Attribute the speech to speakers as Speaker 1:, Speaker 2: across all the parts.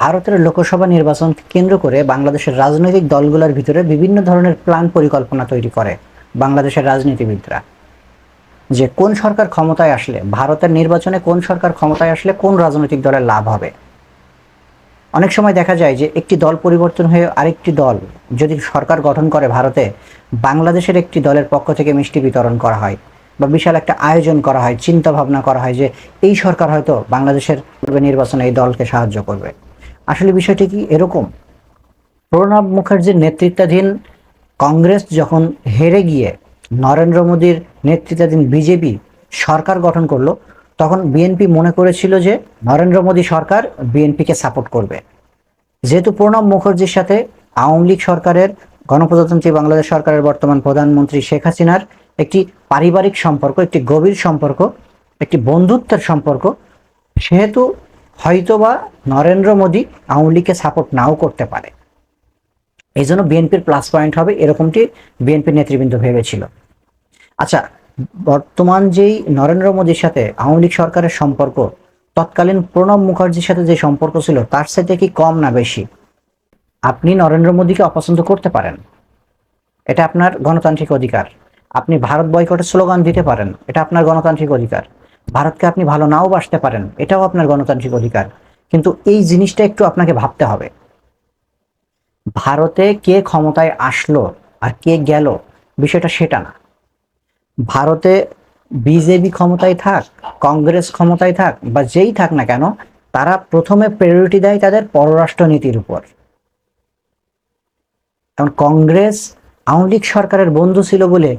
Speaker 1: ভারতের লোকসভা নির্বাচন কেন্দ্র করে বাংলাদেশের রাজনৈতিক দলগুলোর ভিতরে বিভিন্ন ধরনের প্ল্যান পরিকল্পনা তৈরি করে বাংলাদেশের রাজনীতিবিদরা। যে কোন সরকার ক্ষমতায় আসলে, ভারতের নির্বাচনে কোন সরকার ক্ষমতায় আসলে কোন রাজনৈতিক দলের লাভ হবে? অনেক সময় দেখা যায় যে একটি দল পরিবর্তন হয়ে আরেকটি দল যদি সরকার গঠন করে ভারতে, বাংলাদেশের একটি দলের পক্ষ থেকে মিষ্টি বিতরণ করা হয় বা বিশাল একটা আয়োজন করা হয় চিন্তা ভাবনা করা হয় যে এই সরকার হয়তো বাংলাদেশের নির্বাচনে এই দলকে সাহায্য করবে। আসলে বিষয়টি কি এরকম? প্রণব মুখার্জির নেতৃত্বাধীন কংগ্রেস যখন হেরে গিয়ে নরেন্দ্র মোদীর নেতৃত্বাধীন বিজেপি সরকার গঠন করল, তখন বিএনপি মনে করেছিল যে নরেন্দ্র মোদী সরকার বিএনপিকে সাপোর্ট করবে। যেহেতু প্রণব মুখার্জির সাথে আওয়ামী লীগ সরকারের, গণপ্রজাতন্ত্রী বাংলাদেশ সরকারের বর্তমান প্রধানমন্ত্রী শেখ হাসিনার একটি পারিবারিক সম্পর্ক, একটি গভীর সম্পর্ক, একটি বন্ধুত্বের সম্পর্ক, সেহেতু হয়তোবা নরেন্দ্র মোদী আওয়ামী লীগকে সাপোর্ট নাও করতে পারে। এই জন্য বিএনপির প্লাস পয়েন্ট হবে, এরকমটি বিএনপির নেতৃবৃন্দ ভেবেছিল। আচ্ছা বর্তমান যেই নরেন্দ্র মোদীর সাথে আওয়ামী লীগ সরকারের সম্পর্ক, তৎকালীন প্রণব মুখার্জির সাথে যে সম্পর্ক ছিল, তার সাথে কি কম না বেশি? আপনি নরেন্দ্র মোদীকে অপছন্দ করতে পারেন। এটা আপনার গণতান্ত্রিক অধিকার। আপনি ভারত বয়কটের স্লোগান দিতে পারেন, এটা আপনার গণতান্ত্রিক অধিকার। ভারতকে আপনি ভালো নাও বাসতে পারেন, এটাও আপনার গণতান্ত্রিক অধিকার। কিন্তু এই জিনিসটা একটু আপনাকে ভাবতে হবে। ভারতে কে ক্ষমতায় আসলো আর কে গেল বিষয়টা সেটা না। ভারতে বিজেপি ক্ষমতায় থাক, কংগ্রেস ক্ষমতায় থাক বা যেই থাক না কেন, তারা প্রথমে প্রায়োরিটি দেয় তাদের পররাষ্ট্র নীতির উপর। কারণ কংগ্রেস আওয়ামী লীগ সরকারের বন্ধু ছিল বলে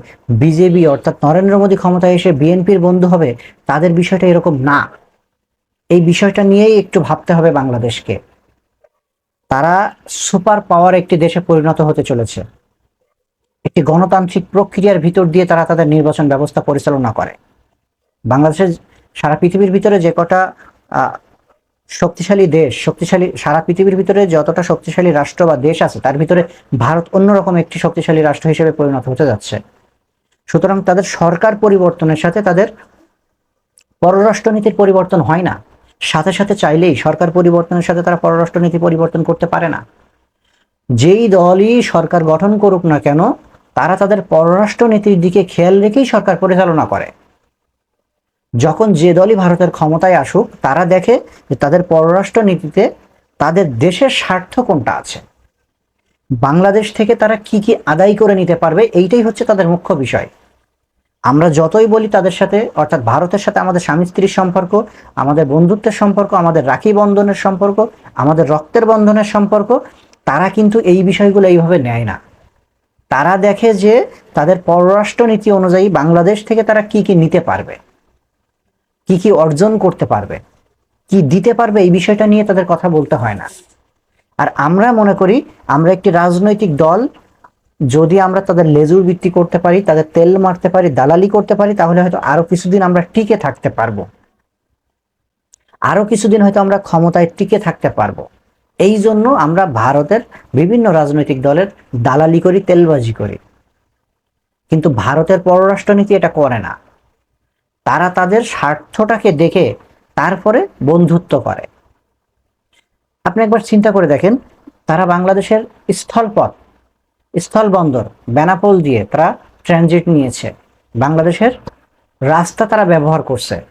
Speaker 1: বিজেপি অর্থাৎ নরেন্দ্র মোদী ক্ষমতায় এসে বিএনপির বন্ধু হবে, তাদের বিষয়টা এরকম না। এই বিষয়টা নিয়েই একটু ভাবতে হবে বাংলাদেশকে। তারা সুপার পাওয়ার একটি দেশে পরিণত হতে চলেছে। একটি গণতান্ত্রিক প্রক্রিয়ার ভিতর দিয়ে তারা তাদের নির্বাচন ব্যবস্থা পরিচালনা করে। বাংলাদেশের সারা পৃথিবীর ভিতরে যে কটা শক্তিশালী দেশ, শক্তিশালী, সারা পৃথিবীর ভিতরে যতটা শক্তিশালী রাষ্ট্র বা দেশ আছে, তার ভিতরে ভারত অন্যরকম একটি শক্তিশালী রাষ্ট্র হিসেবে পরিণত হতে যাচ্ছে। সুতরাং তাদের সরকার পরিবর্তনের সাথে তাদের পররাষ্ট্রনীতির পরিবর্তন হয় না। সাথে সাথে চাইলেই সরকার পরিবর্তনের সাথে তারা পররাষ্ট্রনীতি পরিবর্তন করতে পারে না। যেই দলই সরকার গঠন করুক না কেন, তারা তাদের পররাষ্ট্র নীতির দিকে খেয়াল রেখেই সরকার পরিচালনা করে। যখন যে দলই ভারতের ক্ষমতায় আসুক, তারা দেখে যে তাদের পররাষ্ট্র নীতিতে তাদের দেশের স্বার্থ কোনটা আছে। বাংলাদেশ থেকে তারা কি কি আদায় করে নিতে পারবে, এইটাই হচ্ছে তাদের মুখ্য বিষয়। আমরা যতই বলি তাদের সাথে, অর্থাৎ ভারতের সাথে আমাদের স্বামী স্ত্রীর সম্পর্ক, আমাদের বন্ধুত্বের সম্পর্ক, আমাদের রাখি বন্ধনের সম্পর্ক, আমাদের রক্তের বন্ধনের সম্পর্ক, তারা কিন্তু এই বিষয়গুলো এইভাবে নেয় না। তারা দেখে যে তাদের পররাষ্ট্র নীতি অনুযায়ী বাংলাদেশ থেকে তারা কি কি নিতে পারবে, কি কি অর্জন করতে পারবে, কি দিতে পারবে এই বিষয়টা নিয়ে তাদের কথা বলতে হয় না। আর আমরা মনে করি, আমরা একটি রাজনৈতিক দল যদি আমরা তাদের লেজুর ভিত্তি করতে পারি, তাদের তেল মারতে পারি, দালালি করতে পারি, তাহলে হয়তো আরও কিছুদিন আমরা টিকে থাকতে পারব। আরও কিছুদিন হয়তো আমরা ক্ষমতায় টিকে থাকতে পারব। এই জন্য আমরা ভারতের বিভিন্ন রাজনৈতিক দলের দালালি করি, তেলবাজি করি। কিন্তু ভারতের পররাষ্ট্রনীতি এটা করে না। তারা তাদের স্বার্থটাকে দেখে তারপরে বন্ধুত্ব করে। আপনি একবার চিন্তা করে দেখেন, তারা বাংলাদেশের স্থলপথ স্থলবন্দর, বেনাপোল দিয়ে তারা ট্রানজিট নিয়েছে। বাংলাদেশের রাস্তা তারা ব্যবহার করছে।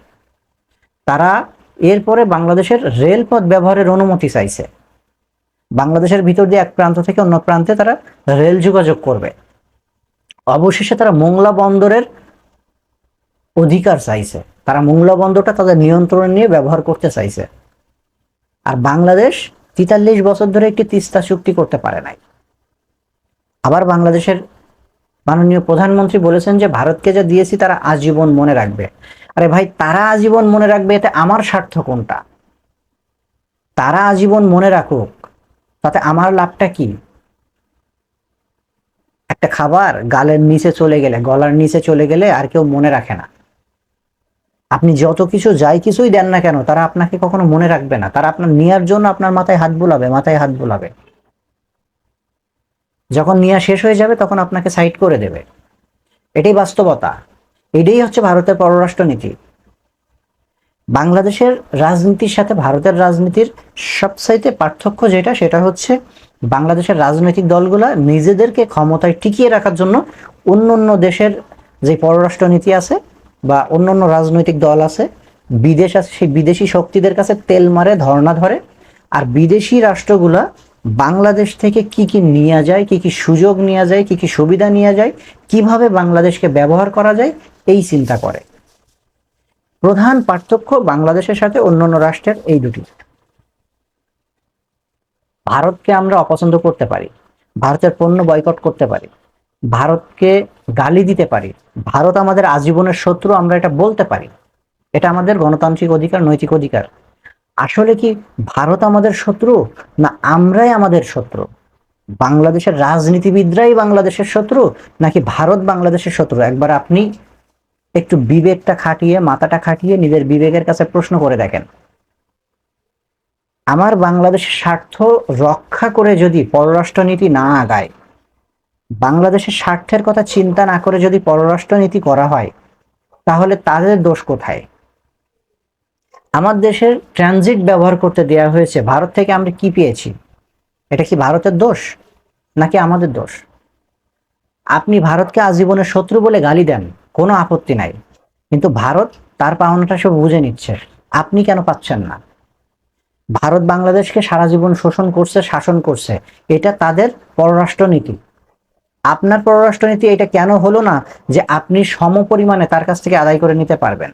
Speaker 1: তারা এরপরে বাংলাদেশের রেলপথ ব্যবহারের অনুমতি চাইছে। বাংলাদেশের ভিতর দিয়ে এক প্রান্ত থেকে অন্য প্রান্তে তারা রেল যোগাযোগ করবে। অবশেষে তারা মোংলা বন্দরের অধিকার চাইছে। তারা মোংলা বন্দরটা তাদের নিয়ন্ত্রণে নিয়ে ব্যবহার করতে চাইছে। আর বাংলাদেশ তেতাল্লিশ বছর ধরে একটি তিস্তা চুক্তি করতে পারে নাই। আবার বাংলাদেশের মাননীয় প্রধানমন্ত্রী বলেছেন যে ভারতকে যা দিয়েছি তারা আজীবন মনে রাখবে। আরে ভাই, তারা আজীবন মনে রাখবে এতে আমার স্বার্থ কোনটা? তারা আজীবন মনে রাখুক, তাতে আমার লাভটা কি? একটা খাবার গালের নিচে চলে গেলে, গলার নিচে চলে গেলে আর কেউ মনে রাখে না। আপনি যত কিছু যাই কিছুই দেন না কেন, তারা আপনাকে কখনো মনে রাখবে না। তারা আপনার নেয়ার জন্য আপনার মাথায় হাত বোলাবে, মাথায় হাত বুলাবে। যখন নেওয়া শেষ হয়ে যাবে, তখন আপনাকে সাইড করে দেবে। এটাই বাস্তবতা। এটাই হচ্ছে ভারতের পররাষ্ট্র নীতি বাংলাদেশের রাজনীতির সাথে ভারতের রাজনীতির সবচাইতে পার্থক্য যেটা, সেটা হচ্ছে বাংলাদেশের রাজনৈতিক দলগুলা নিজেদেরকে ক্ষমতায় টিকিয়ে রাখার জন্য অন্য অন্য দেশের যে পররাষ্ট্র নীতি আছে বা অন্য অন্য রাজনৈতিক দল আছে, বিদেশ আছে, সেই বিদেশি শক্তিদের কাছে তেল মারে, ধর্ণা ধরে। আর বিদেশি রাষ্ট্রগুলা বাংলাদেশ থেকে কি কি নেওয়া যায়, কি কি সুযোগ নেওয়া যায়, কি কি সুবিধা নেওয়া যায়, কীভাবে বাংলাদেশকে ব্যবহার করা যায়, এই চিন্তা করে। প্রধান পার্থক্য বাংলাদেশের সাথে অন্যান্য রাষ্ট্রের এই দুটি। ভারতকে আমরা অপছন্দ করতে পারি, ভারতের পণ্য বয়কট করতে পারি, ভারতকে গালি দিতে পারি, ভারত আমাদের আজীবনের শত্রু আমরা এটা বলতে পারি, এটা আমাদের গণতান্ত্রিক অধিকার, নৈতিক অধিকার। আসলে কি ভারত আমাদের শত্রু না আমরাই আমাদের শত্রু? বাংলাদেশের রাজনীতিবিদরাই বাংলাদেশের শত্রু নাকি ভারত বাংলাদেশের শত্রু? একবার আপনি একটু বিবেকটা খাটিয়ে, মাথাটা খাটিয়ে নিজের বিবেকের কাছে প্রশ্ন করে দেখেন। আমার বাংলাদেশের স্বার্থ রক্ষা করে যদি পররাষ্ট্রনীতি না আগায়, বাংলাদেশের স্বার্থের কথা চিন্তা না করে যদি পররাষ্ট্রনীতি করা হয়, তাহলে তাদের দোষ কোথায়? আমার দেশের ট্রানজিট ব্যবহার করতে দেওয়া হয়েছে, ভারত থেকে আমরা কি পেয়েছি? এটা কি ভারতের দোষ নাকি আমাদের দোষ? আপনি ভারতকে আজীবনের শত্রু বলে গালি দেন, কোনো আপত্তি নাই। কিন্তু ভারত তার পাওনাটা সব বুঝে নিচ্ছে, আপনি কেন পাচ্ছেন না? ভারত বাংলাদেশকে সারা জীবন শোষণ করছে, শাসন করছে, এটা তাদের পররাষ্ট্রনীতি। আপনার পররাষ্ট্রনীতি এটা কেন হলো না যে আপনি সম পরিমাণে তার কাছ থেকে আদায় করে নিতে পারবেন?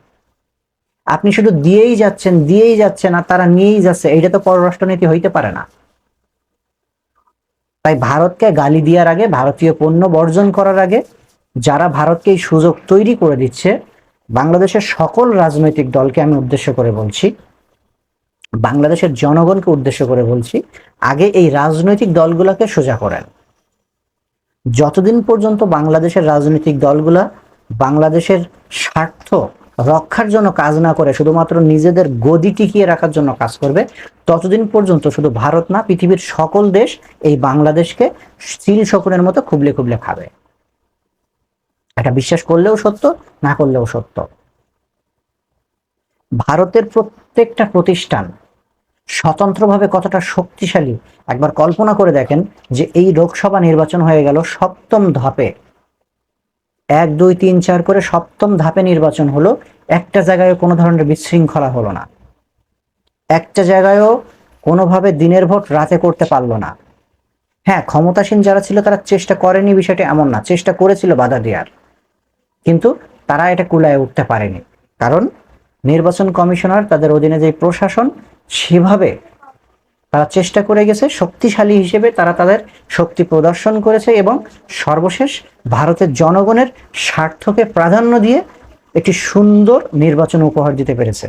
Speaker 1: আপনি শুধু দিয়েই যাচ্ছেন দিয়েই যাচ্ছেন আর তারা নিয়েই যাচ্ছে এটা তো পররাষ্ট্রনীতি হইতে পারে না। তাই ভারতকে গালি দেওয়ার আগে, ভারতীয় পণ্য বর্জন করার আগে, যারা ভারতকে এই সুযোগ তৈরি করে দিচ্ছে, বাংলাদেশের সকল রাজনৈতিক দলকে আমি উদ্দেশ্য করে বলছি, বাংলাদেশের জনগণকে উদ্দেশ্য করে বলছি, আগে এই রাজনৈতিক দলগুলোকে সোজা করেন। যতদিন পর্যন্ত বাংলাদেশের রাজনৈতিক দলগুলা বাংলাদেশের স্বার্থ রক্ষার জন্য কাজ না করে শুধুমাত্র নিজেদের গদি টিকিয়ে রাখার জন্য কাজ করবে, ততদিন পর্যন্ত শুধু ভারত না, পৃথিবীর সকল দেশ এই বাংলাদেশকে স্টিল শকুনের মতো খুবলে খুবলে খাবে। এটা বিশ্বাস করলেও সত্য, না করলেও সত্য। ভারতের প্রত্যেকটা প্রতিষ্ঠান স্বতন্ত্রভাবে কতটা শক্তিশালী, একবার কল্পনা করে দেখেন যে এই লোকসভা নির্বাচন হয়ে গেল সপ্তম ধাপে। এক, দুই, তিন, চার করে সপ্তম ধাপে নির্বাচন হলো, একটা জায়গায় কোনো ধরনের বিশৃঙ্খলা হলো না। একটা জায়গায়ও কোনোভাবে দিনের ভোট রাতে করতে পারল না। হ্যাঁ ক্ষমতাসীন যারা ছিল তারা চেষ্টা করেনি বিষয়টি এমন না, চেষ্টা করেছিল বাধা দেওয়ার। কিন্তু তারা এটা কুলায় উঠতে পারেনি। কারণ নির্বাচন কমিশনার, তাদের অধীনে যে প্রশাসন, সেভাবে তারা চেষ্টা করে গেছে, শক্তিশালী হিসেবে তারা তাদের শক্তি প্রদর্শন করেছে এবং সর্বশেষ ভারতের জনগণের স্বার্থকে প্রাধান্য দিয়ে একটি সুন্দর নির্বাচন উপহার দিতে পেরেছে।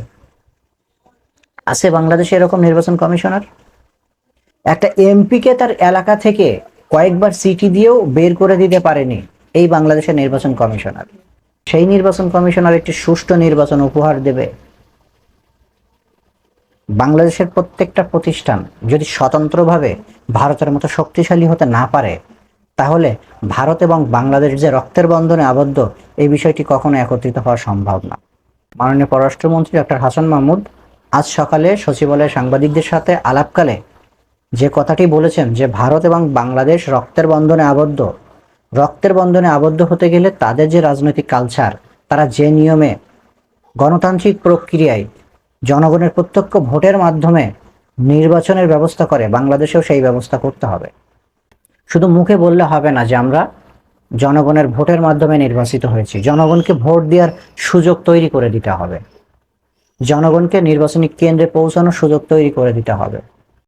Speaker 1: আছে বাংলাদেশে এরকম নির্বাচন কমিশনার? একটা এমপিকে তার এলাকা থেকে কয়েকবার সিটি দিয়েও বের করে দিতে পারেনি এই বাংলাদেশের নির্বাচন কমিশনার। সেই নির্বাচন কমিশনার একটি সুষ্ঠু নির্বাচন উপহার দেবে বাংলাদেশের প্রত্যেকটা প্রতিষ্ঠান যদি স্বতন্ত্রভাবে ভারতের মতো শক্তিশালী হতে না পারে, তাহলে ভারত এবং বাংলাদেশ যে রক্তের বন্ধনে আবদ্ধ, এই বিষয়টি কখনো একত্রিত হওয়া সম্ভব না। মাননীয় পররাষ্ট্রমন্ত্রী ডক্টর হাসান মাহমুদ আজ সকালে সচিবালয়ে সাংবাদিকদের সাথে আলাপকালে যে কথাটি বলেছেন যে ভারত এবং বাংলাদেশ রক্তের বন্ধনে আবদ্ধ, রক্তের বন্ধনে আবদ্ধ হতে গেলে তাদের যে রাজনৈতিক কালচার তারা যে নিয়মে গণতান্ত্রিক প্রক্রিয়ায় জনগণের প্রত্যক্ষ ভোটের মাধ্যমে নির্বাচনের ব্যবস্থা করে, বাংলাদেশেও সেই ব্যবস্থা করতে হবে। শুধু মুখে বললে হবে না যে আমরা জনগণের ভোটের মাধ্যমে নির্বাচিত হয়েছি। জনগণকে ভোট দেওয়ার সুযোগ তৈরি করে দিতে হবে। জনগণকে নির্বাচনী কেন্দ্রে পৌঁছানোর সুযোগ তৈরি করে দিতে হবে।